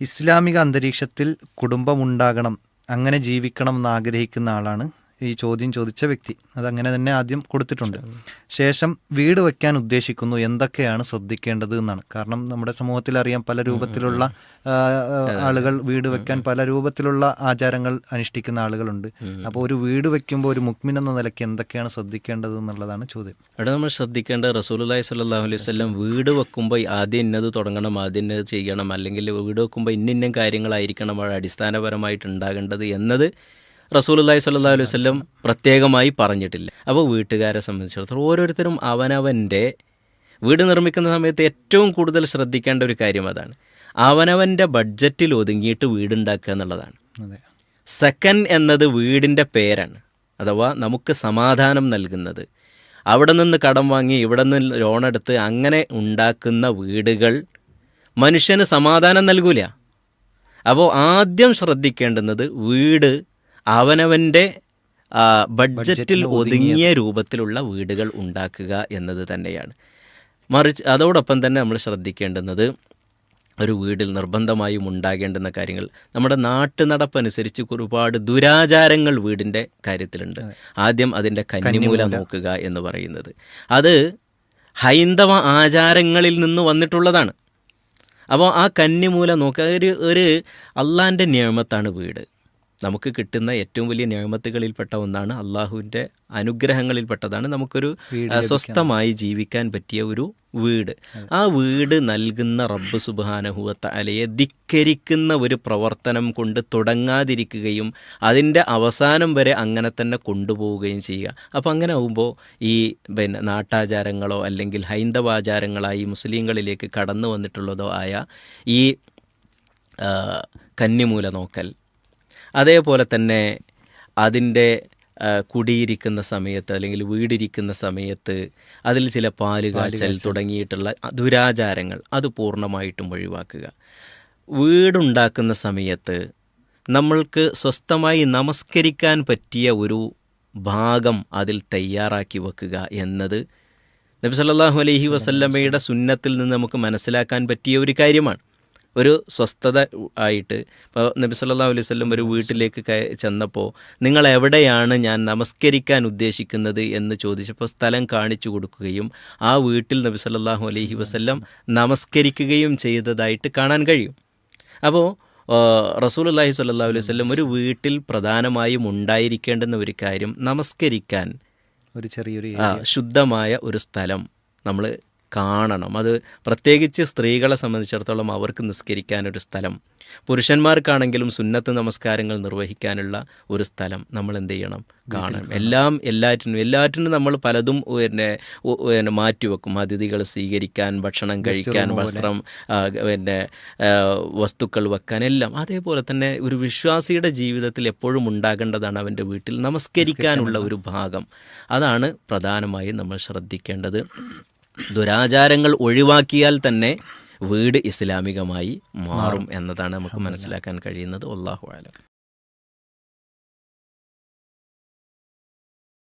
ഇസ്ലാമിക അന്തരീക്ഷത്തിൽ കുടുംബമുണ്ടാകണം അങ്ങനെ ജീവിക്കണം എന്ന് ആഗ്രഹിക്കുന്ന ആളാണ് ഈ ചോദ്യം ചോദിച്ച വ്യക്തി. അതങ്ങനെ തന്നെ ആദ്യം കൊടുത്തിട്ടുണ്ട്. ശേഷം വീട് വയ്ക്കാൻ ഉദ്ദേശിക്കുന്നു. എന്തൊക്കെയാണ് ശ്രദ്ധിക്കേണ്ടത് എന്നാണ്. കാരണം നമ്മുടെ സമൂഹത്തിൽ അറിയാം പല രൂപത്തിലുള്ള ആളുകൾ വീട് വെക്കാൻ പല രൂപത്തിലുള്ള ആചാരങ്ങൾ അനുഷ്ഠിക്കുന്ന ആളുകളുണ്ട്. അപ്പോൾ ഒരു വീട് വെക്കുമ്പോൾ ഒരു മുക്മിൻ എന്ന നിലയ്ക്ക് എന്തൊക്കെയാണ് ശ്രദ്ധിക്കേണ്ടത് എന്നുള്ളതാണ് ചോദ്യം. അവിടെ നമ്മൾ ശ്രദ്ധിക്കേണ്ട റസൂലുള്ളാഹി സ്വല്ലല്ലാഹു അലൈഹി വസല്ലം വീട് വെക്കുമ്പോൾ ആദ്യം ഇന്നത് തുടങ്ങണം ആദ്യം ഇന്നത് ചെയ്യണം. അല്ലെങ്കിൽ വീട് വെക്കുമ്പോൾ ഇന്നിന്നും ഇന്ന കാര്യങ്ങളായിരിക്കണം അടിസ്ഥാനപരമായിട്ട് ഉണ്ടാകേണ്ടത് എന്നത് റസൂലുള്ളാഹി സ്വല്ലല്ലാഹു അലൈഹി വസല്ലം പ്രത്യേകമായി പറഞ്ഞിട്ടില്ല. അപ്പോൾ വീട്ടുകാരെ സംബന്ധിച്ചിടത്തോളം ഓരോരുത്തരും അവനവന്റെ വീട് നിർമ്മിക്കുന്ന സമയത്ത് ഏറ്റവും കൂടുതൽ ശ്രദ്ധിക്കേണ്ട ഒരു കാര്യം അതാണ്. അവനവന്റെ ബഡ്ജറ്റിൽ ഒതുങ്ങിയിട്ട് വീടുണ്ടാക്കുക എന്നുള്ളതാണ്. അതെ. സെക്കൻഡ് എന്നത് വീടിന്റെ പേരാണ്. അഥവാ നമുക്ക് സമാധാനം നൽകുന്നത്. അവിടെ നിന്ന് കടം വാങ്ങി ഇവിടെ നിന്ന് ലോൺ എടുത്ത് അങ്ങനെ ഉണ്ടാക്കുന്ന വീടുകൾ മനുഷ്യന് സമാധാനം നൽകൂല. അപ്പോൾ ആദ്യം ശ്രദ്ധിക്കേണ്ടുന്നത് വീട് അവനവന്റെ ബഡ്ജറ്റിൽ ഒതുങ്ങിയ രൂപത്തിലുള്ള വീടുകൾ ഉണ്ടാക്കുക എന്നത് തന്നെയാണ്. മറിച്ച് അതോടൊപ്പം തന്നെ നമ്മൾ ശ്രദ്ധിക്കേണ്ടുന്നത് ഒരു വീടിൽ നിർബന്ധമായും ഉണ്ടാകേണ്ടുന്ന കാര്യങ്ങൾ. നമ്മുടെ നാട്ടുനടപ്പനുസരിച്ച് ഒരുപാട് ദുരാചാരങ്ങൾ വീടിന്റെ കാര്യത്തിലുണ്ട്. ആദ്യം അതിന്റെ കന്നിമൂല നോക്കുക എന്ന് പറയുന്നത്. അത് ഹൈന്ദവ ആചാരങ്ങളിൽ നിന്ന് വന്നിട്ടുള്ളതാണ്. അപ്പോൾ ആ കന്നിമൂല നോക്കുക. ഒരു ഒരു അള്ളാന്റെ നിയമത്താണ് വീട്. നമുക്ക് കിട്ടുന്ന ഏറ്റവും വലിയ നിയമത്തുകളിൽപ്പെട്ട ഒന്നാണ് അള്ളാഹുവിന്റെ അനുഗ്രഹങ്ങളിൽപ്പെട്ടതാണ് നമുക്കൊരു സ്വസ്ഥമായി ജീവിക്കാൻ പറ്റിയ ഒരു വീട്. ആ വീട് നൽകുന്ന റബ്ബ് സുബാനഹുവത്ത അലയെ ധിക്കരിക്കുന്ന ഒരു പ്രവർത്തനം കൊണ്ട് തുടങ്ങാതിരിക്കുകയും അതിന്റെ അവസാനം വരെ അങ്ങനെ തന്നെ കൊണ്ടുപോവുകയും ചെയ്യുക. അപ്പോൾ അങ്ങനെ ആകുമ്പോൾ ഈ പിന്നെ നാട്ടാചാരങ്ങളോ അല്ലെങ്കിൽ ഹൈന്ദവാചാരങ്ങളായി മുസ്ലിങ്ങളിലേക്ക് കടന്നു വന്നിട്ടുള്ളതോ ആയ ഈ കന്നിമൂല നോക്കൽ അതേപോലെ തന്നെ അതിന്റെ കുടിയിരിക്കുന്ന സമയത്ത് അല്ലെങ്കിൽ വീടിരിക്കുന്ന സമയത്ത് അതിൽ ചില പാൽ കാച്ചൽ തുടങ്ങിയിട്ടുള്ള ദുരാചാരങ്ങൾ അത് പൂർണമായിട്ടും ഒഴിവാക്കുക. വീടുണ്ടാക്കുന്ന സമയത്ത് നമ്മൾക്ക് സ്വസ്ഥമായി നമസ്കരിക്കാൻ പറ്റിയ ഒരു ഭാഗം അതിൽ തയ്യാറാക്കി വെക്കുക എന്നത് നബി സല്ലല്ലാഹു അലൈഹി വസല്ലമയുടെ സുന്നത്തിൽ നിന്ന് നമുക്ക് മനസ്സിലാക്കാൻ പറ്റിയ ഒരു കാര്യമാണ്. ഒരു സ്വസ്ഥത ആയിട്ട്. ഇപ്പോൾ നബി സല്ലല്ലാഹു അലൈഹി വസല്ലം ഒരു വീട്ടിലേക്ക് ചെന്നപ്പോൾ നിങ്ങൾ എവിടെയാണ് ഞാൻ നമസ്കരിക്കാൻ ഉദ്ദേശിക്കുന്നത്? എന്ന് ചോദിച്ചപ്പോൾ സ്ഥലം കാണിച്ചു കൊടുക്കുകയും ആ വീട്ടിൽ നബി സല്ലല്ലാഹു അലൈഹി വസ്ല്ലം നമസ്കരിക്കുകയും ചെയ്തതായിട്ട് കാണാൻ കഴിയും. അപ്പോൾ റസൂലുള്ളാഹി സ്വല്ലാ അലൈഹി വല്ലം ഒരു വീട്ടിൽ പ്രധാനമായും ഉണ്ടായിരിക്കേണ്ടുന്ന ഒരു കാര്യം നമസ്കരിക്കാൻ ഒരു ചെറിയൊരു ശുദ്ധമായ ഒരു സ്ഥലം നമ്മൾ കാണണം. അത് പ്രത്യേകിച്ച് സ്ത്രീകളെ സംബന്ധിച്ചിടത്തോളം അവർക്ക് നിസ്കരിക്കാനൊരു സ്ഥലം. പുരുഷന്മാർക്കാണെങ്കിലും സുന്നത്ത് നമസ്കാരങ്ങൾ നിർവഹിക്കാനുള്ള ഒരു സ്ഥലം നമ്മൾ എന്ത് ചെയ്യണം? കാണണം. എല്ലാം എല്ലാറ്റിനും എല്ലാറ്റിനും നമ്മൾ പലതും പിന്നെ പിന്നെ മാറ്റിവെക്കും. അതിഥികൾ സ്വീകരിക്കാൻ ഭക്ഷണം കഴിക്കാൻ വസ്ത്രം പിന്നെ വസ്തുക്കൾ വെക്കാൻ എല്ലാം. അതേപോലെ തന്നെ ഒരു വിശ്വാസിയുടെ ജീവിതത്തിൽ എപ്പോഴും ഉണ്ടാകേണ്ടതാണ് അവന്റെ വീട്ടിൽ നമസ്കരിക്കാനുള്ള ഒരു ഭാഗം. അതാണ് പ്രധാനമായും നമ്മൾ ശ്രദ്ധിക്കേണ്ടത്. ദുരാചാരങ്ങൾ ഒഴിവാക്കിയാൽ തന്നെ വീട് ഇസ്ലാമികമായി മാറും എന്നതാണ് നമുക്ക് മനസ്സിലാക്കാൻ കഴിയുന്നത്. അള്ളാഹു ആലം